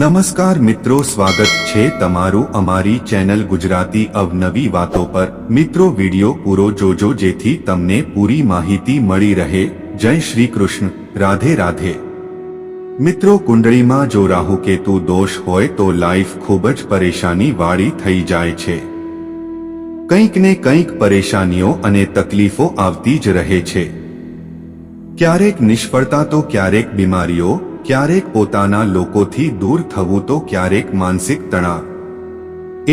નમસ્કાર મિત્રો, સ્વાગત છે તમારું અમારી ચેનલ ગુજરાતી અવનવી વાતો પર. મિત્રો, વિડિયો પૂરો જોજો જેથી તમને પૂરી માહિતી મળી રહે. જય શ્રી કૃષ્ણ. રાધે રાધે. મિત્રો, કુંડળીમાં જો રાહુ કેતુ દોષ હોય તો લાઈફ ખૂબ જ પરેશાની વાળી થઈ જાય છે. કંઈક ને કંઈક પરેશાનીઓ અને તકલીફો આવતી જ રહે છે. ક્યારેક નિષ્ફળતા તો ક્યારેક બીમારીઓ ક્યારેક પોતાના લોકોથી દૂર થવું તો ક્યારેક માનસિક તણાવ.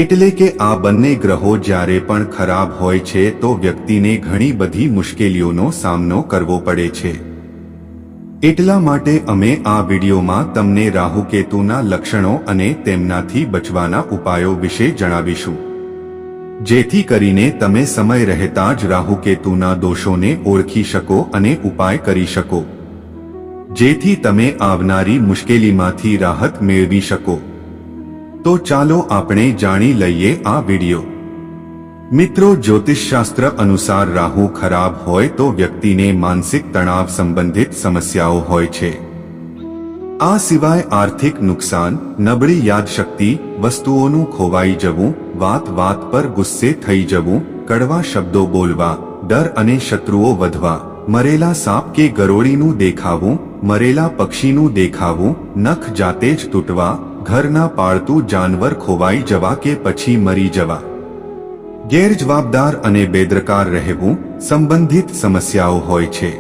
એટલે કે આ બંને ગ્રહો જ્યારે પણ ખરાબ હોય છે તો વ્યક્તિને ઘણી બધી મુશ્કેલીઓનો સામનો કરવો પડે છે. એટલા માટે અમે આ વિડીયોમાં તમને રાહુકેતુના લક્ષણો અને તેમનાથી બચવાના ઉપાયો વિશે જણાવીશું. જેથી કરીને તમે સમય રહેતા જ રાહુકેતુના દોષોને ઓળખી શકો અને ઉપાય કરી શકો. જેથી તમે આવનારી મુશ્કેલીમાંથી રાહત મેળવી શકો. તો ચાલો આપણે જાણી લઈએ આ વિડિયો. મિત્રો, જ્યોતિષશાસ્ત્ર અનુસાર રાહુ ખરાબ હોય તો વ્યક્તિને માનસિક તણાવ સંબંધિત સમસ્યાઓ હોય છે. આ સિવાય આર્થિક નુકસાન, નબળી યાદશક્તિ, વસ્તુઓનું ખોવાઈ જવું વાત વાત પર ગુસ્સે થઈ જવું, કડવા શબ્દો બોલવા, ડર અને શત્રુઓ વધવા, મરેલા સાપ કે ગરોળીનું દેખાવું મરેલા પક્ષીનું દેખાવું, નખ જાતે જ તૂટવા ઘરના પાળતું જાનવર ખોવાઈ જવા કે પછી મરી જવા. ગેરજવાબદાર અને બેદરકાર રહેવું સંબંધિત સમસ્યાઓ હોય છે.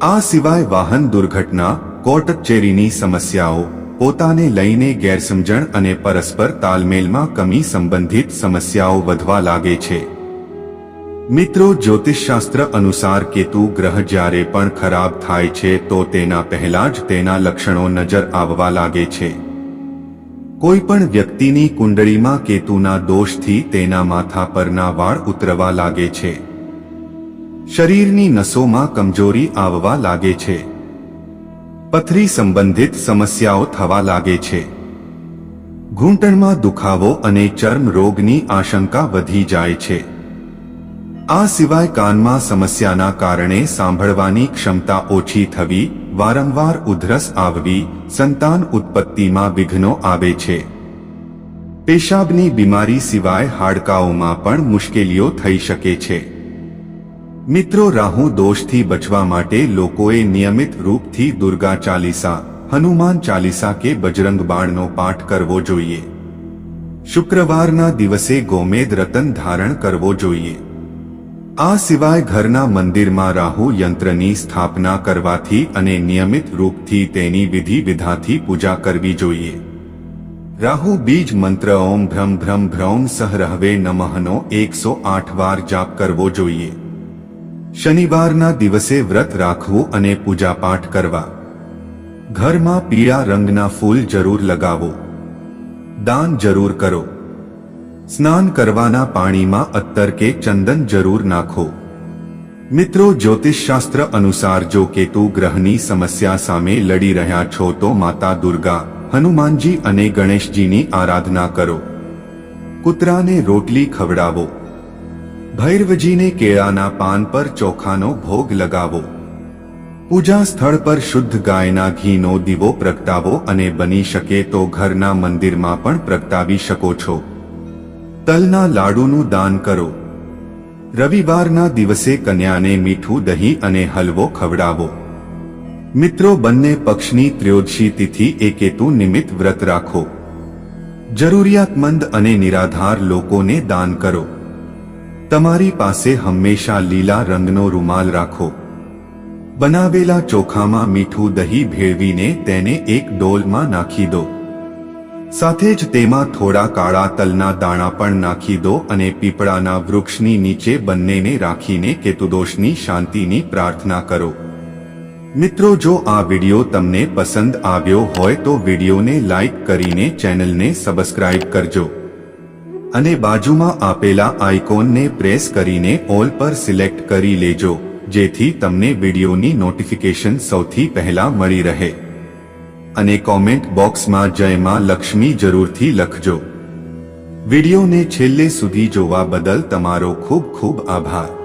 આ સિવાય વાહન દુર્ઘટના કોટકચેરીની સમસ્યાઓ, પોતાને લઈને ગેરસમજણ અને પરસ્પર તાલમેલમાં કમી સંબંધિત સમસ્યાઓ વધવા લાગે છે. મિત્રો, જ્યોતિષશાસ્ત્ર અનુસાર કેતુ ગ્રહ જ્યારે પણ ખરાબ થાય છે, તો તેના પહેલા જ તેના લક્ષણો નજર આવવા લાગે છે. કોઈ પણ વ્યક્તિની કુંડળીમાં કેતુના દોષથી તેના માથા પરના વાળ ઉતરવા લાગે છે. શરીરની નસોમાં કમજોરી આવવા લાગે છે. પથરી સંબંધિત સમસ્યાઓ થવા લાગે છે. ઘૂંટણમાં દુખાવો અને ચર્મ રોગની આશંકા વધી જાય છે. આ સિવાય કાનમાં સમસ્યાના કારણે સાંભળવાની ક્ષમતા ઓછી થવી, વારંવાર ઉધરસ આવવી, સંતાન ઉત્પત્તિમાં વિઘ્નો આવે છે. પેશાબની બીમારી સિવાય હાડકાઓમાં પણ મુશ્કેલીઓ થઈ શકે છે. મિત્રો, રાહુ દોષથી બચવા માટે લોકોએ નિયમિત રૂપથી દુર્ગા ચાલીસા, હનુમાન ચાલીસા કે બજરંગ બાણનો પાઠ કરવો જોઈએ. શુક્રવારના દિવસે ગોમેદ રતન ધારણ કરવો જોઈએ. આ સિવાય ઘરના મંદિરમાં રાહુ યંત્રની સ્થાપના કરવાથી અને નિયમિત રૂપથી તેની વિધિ વિધાથી પૂજા કરવી જોઈએ. રાહુ બીજ મંત્ર ઓમ ભ્રમ ભ્રમ ભ્રૌમ સહ રહવે નમઃનો એકસો આઠ વાર જાપ કરવો જોઈએ. શનિવારના દિવસે વ્રત રાખવું અને પૂજાપાઠ કરવા. ઘરમાં પીળા રંગના ફૂલ જરૂર લગાવો. દાન જરૂર કરો. સ્નાન કરવાના પાણીમાં અત્તર કે ચંદન જરૂર નાખો. મિત્રો, જ્યોતિષશાસ્ત્ર અનુસાર જો કેતુ ગ્રહની સમસ્યા સામે લડી રહ્યા છો તો માતા દુર્ગા, હનુમાનજી અને ગણેશજીની આરાધના કરો. કૂતરાને રોટલી ખવડાવો. ભૈરવજીને કેળાના પાન પર ચોખાનો ભોગ લગાવો. પૂજા સ્થળ પર શુદ્ધ ગાયના ઘીનો દીવો પ્રગટાવો અને બની શકે તો ઘરના મંદિરમાં પણ પ્રગટાવી શકો છો. તલના લાડુનું દાન કરો. રવિવારના દિવસે કન્યાને મીઠું દહીં અને હલવો ખવડાવો. મિત્રો, બંને પક્ષની ત્રયોદશી તિથિ એકેતુ નિમિત્ત વ્રત રાખો. જરૂરિયાતમંદ અને નિરાધાર લોકોને દાન કરો. તમારી પાસે હંમેશા લીલા રંગનો રૂમાલ રાખો. બનાવેલા ચોખામાં મીઠું દહીં ભેળવીને તેને એક ડોલમાં નાખી દો. સાથે જ તેમાં થોડા કાળા તલના દાણા પણ નાખી દો અને પીપળાના વૃક્ષની નીચે બંનેને રાખીને કેતુદોષની શાંતિની પ્રાર્થના કરો. મિત્રો, જો આ વિડિયો તમને પસંદ આવ્યો હોય તો વિડિયોને લાઇક કરીને ચેનલને સબસ્ક્રાઇબ કરજો. અને બાજુમાં આપેલા આઇકોનને પ્રેસ કરીને ઓલ પર સિલેક્ટ કરી લેજો, જેથી તમને વિડિયોની નોટિફિકેશન સૌથી પહેલા મળી રહે. અને કોમેન્ટ બોક્સમાં જયમાં લક્ષ્મી જરૂરથી લખજો. વિડીયોને છેલ્લે સુધી જોવા બદલ તમારો ખૂબ ખૂબ આભાર.